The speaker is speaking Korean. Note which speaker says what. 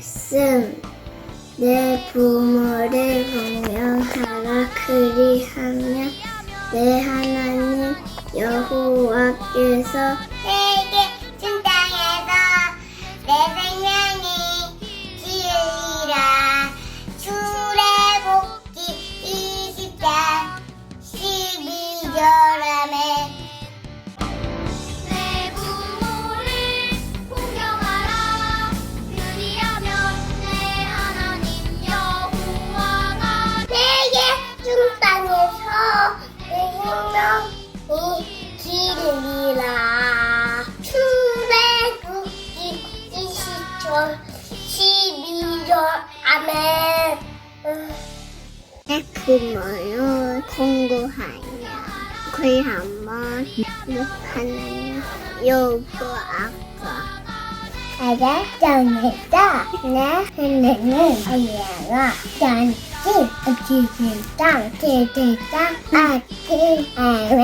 Speaker 1: 말씀. 내 부모를 공경하라 그리하며 내 하나님 여호와께서 내게 기르리라. 출애굽기 20절 12절 아멘. 내 부모를 공부하냐 그 한번 하나님 요구하고 가자 정했다 내 하나님 아니야가 짠지 어찌진땅 지지땅 아치 아메